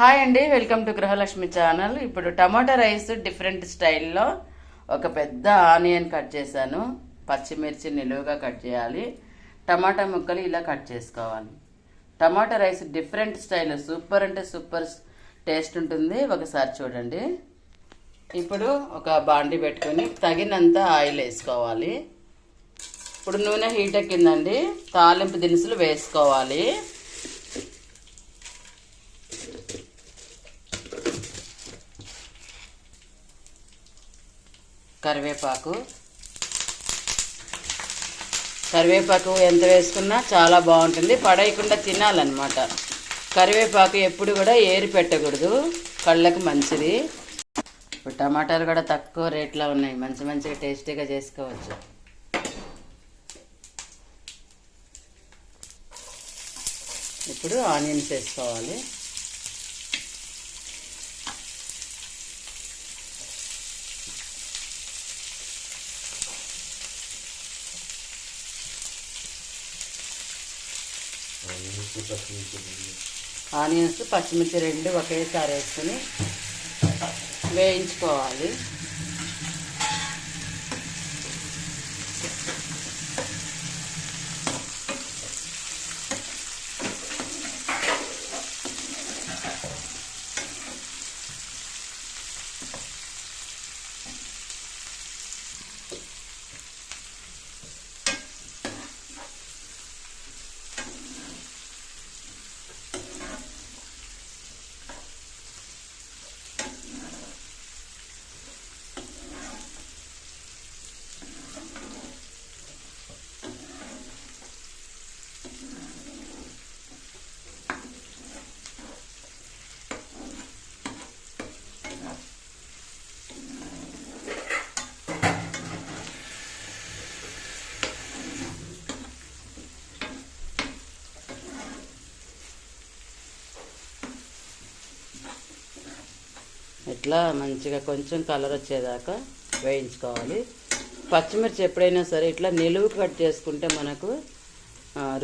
Hi అండి welcome to Gruhalakshmi channel. ఇప్పుడు టమాటా rice different స్టైల్లో ఒక పెద్ద ఆనియన్ కట్ చేశాను. పచ్చిమిర్చి నిలువుగా కట్ చేయాలి. టమాటా ముక్కలు ఇలా కట్ చేసుకోవాలి. Tomato rice different style super అంటే సూపర్ టేస్ట్ ఉంటుంది. ఒకసారి చూడండి. ఇప్పుడు ఒక బాండి పెట్టుకొని తగినంత ఆయిల్ వేసుకోవాలి. ఇప్పుడు నూనె హీట్ ఎక్కిందండి. తాలింపు దినుసులు వేసుకోవాలి. కరివేపాకు. కరివేపాకు ఎంత వేసుకున్నా చాలా బాగుంటుంది. పడేయకుండా తినాలన్నమాట. కరివేపాకు ఎప్పుడు కూడా ఏరి పెట్టకూడదు. కళ్ళకు మంచిది. ఇప్పుడు టమాటాలు కూడా తక్కువ రేట్లో ఉన్నాయి. మంచి మంచిగా టేస్టీగా చేసుకోవచ్చు. ఇప్పుడు ఆనియన్స్ వేసుకోవాలి. ఆనియన్స్ పచ్చిమిర్చి రెండు ఒకేసారి వేసుకుని వేయించుకోవాలి. ఇట్లా మంచిగా కొంచెం కలర్ వచ్చేదాకా వేయించుకోవాలి. పచ్చిమిర్చి ఎప్పుడైనా సరే ఇట్లా నిలువు కట్ చేసుకుంటే మనకు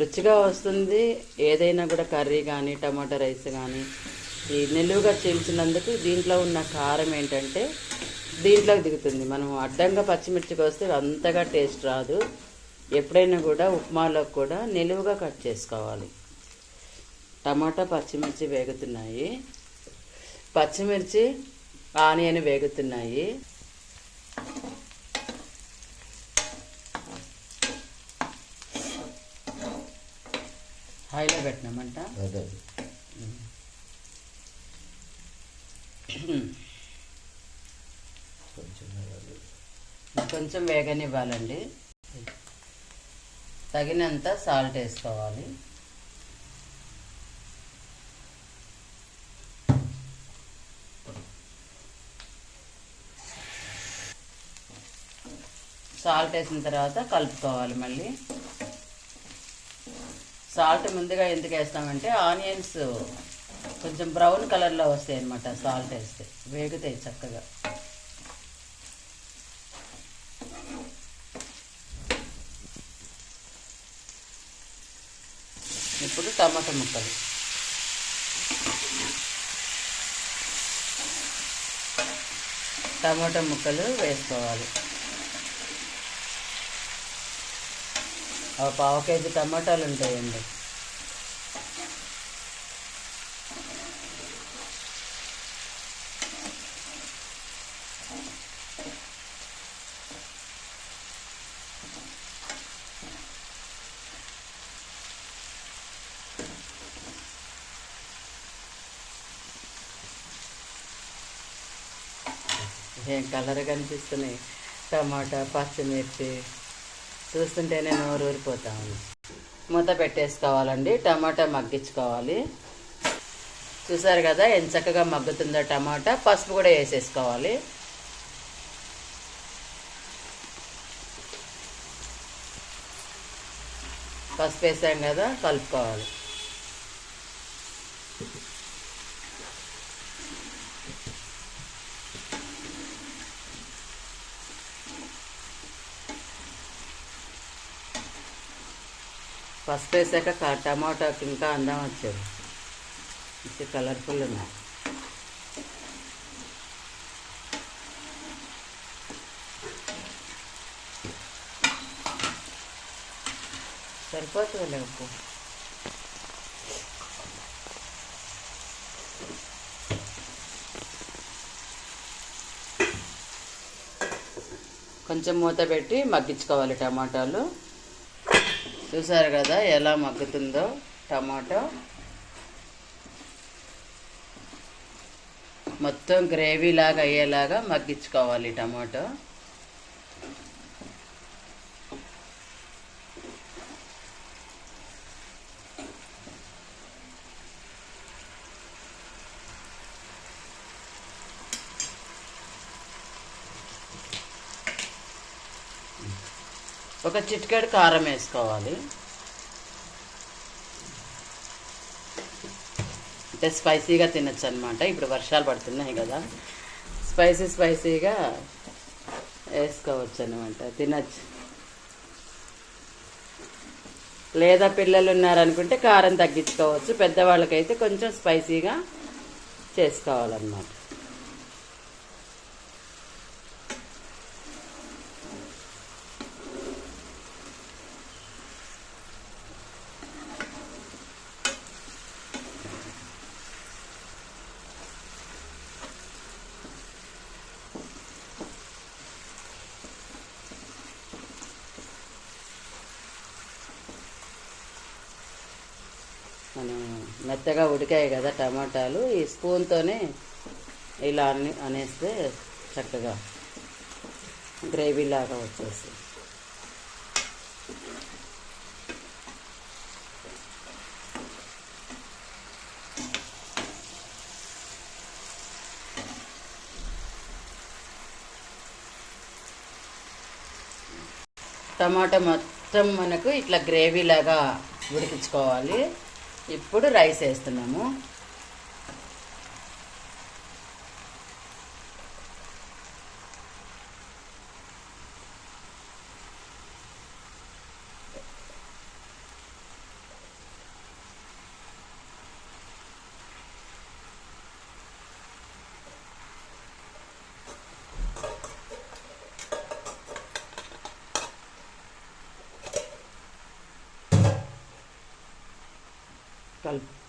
రుచిగా వస్తుంది. ఏదైనా కూడా కర్రీ కానీ టమాటా రైస్ కానీ ఈ నిలువుగా చేయించినందుకు దీంట్లో ఉన్న కారం ఏంటంటే దీంట్లోకి దిగుతుంది. మనం అడ్డంగా పచ్చిమిర్చికి వస్తే అంతగా టేస్ట్ రాదు. ఎప్పుడైనా కూడా ఉప్మాలో కూడా నిలువుగా కట్ చేసుకోవాలి. టమాటా పచ్చిమిర్చి వేగుతున్నాయి. పచ్చిమిర్చి ఆనియన్ వేగుతున్నాయి. హైలో పెట్టినామంట. కొంచెం వేగనివ్వాలండి. తగినంత సాల్ట్ వేసుకోవాలి. సాల్ట్ వేసిన తర్వాత కలుపుకోవాలి మళ్ళీ. సాల్ట్ ముందుగా ఎందుకు వేస్తామంటే ఆనియన్స్ కొంచెం బ్రౌన్ కలర్లో వస్తాయి అన్నమాట సాల్ట్ వేస్తే. వేగుతాయి చక్కగా. ఇప్పుడు టమాటా ముక్కలు. టమాటా ముక్కలు వేసుకోవాలి. పావు కేజీ టమాటాలు ఉంటాయండి. ఏం కలర్ కనిపిస్తున్నాయి? టమాటా పచ్చిమిర్చి. చూస్తుంటేనే నోరు ఊరిపోతా ఉంది మూత పెట్టేసుకోవాలండి టమాటా మగ్గించుకోవాలి. చూసారు కదా ఎంత చక్కగా మగ్గుతుందో టమాటా పసుపు కూడా వేసేసుకోవాలి. పసుపు వేసాం కదా కలుపుకోవాలి. పసుపు వేసాక టమాటాకి ఇంకా అందం వచ్చేది. మంచి కలర్ఫుల్ ఉన్నాయి. సరిపోతుందిలే ఉప్పు కొంచెం మూత పెట్టి మగ్గించుకోవాలి టమాటాలు. చూసారు కదా ఎలా మగ్గుతుందో టమాటో. మొత్తం గ్రేవీ లాగా అయ్యేలాగా మగ్గించుకోవాలి టమాటో. ఒక చిటికెడు కారం వేసుకోవాలి. అంటే స్పైసీగా తినచ్చు అనమాట ఇప్పుడు వర్షాలు పడుతున్నాయి కదా. స్పైసీ స్పైసీగా వేసుకోవచ్చు అనమాట తినచ్చు. లేదా పిల్లలు ఉన్నారనుకుంటే కారం తగ్గించుకోవచ్చు. పెద్దవాళ్ళకైతే కొంచెం స్పైసీగా చేసుకోవాలన్నమాట మనం మెత్తగా ఉడికాయి కదా టమాటాలు ఈ స్పూన్తోనే ఇలా అన్ని అనేస్తే చక్కగా గ్రేవీ లాగా వచ్చేసి టమాటా మొత్తం మనకు ఇట్లా గ్రేవీ లాగా ఉడికించుకోవాలి. ఇప్పుడు రైస్ వేస్తున్నాము. hasta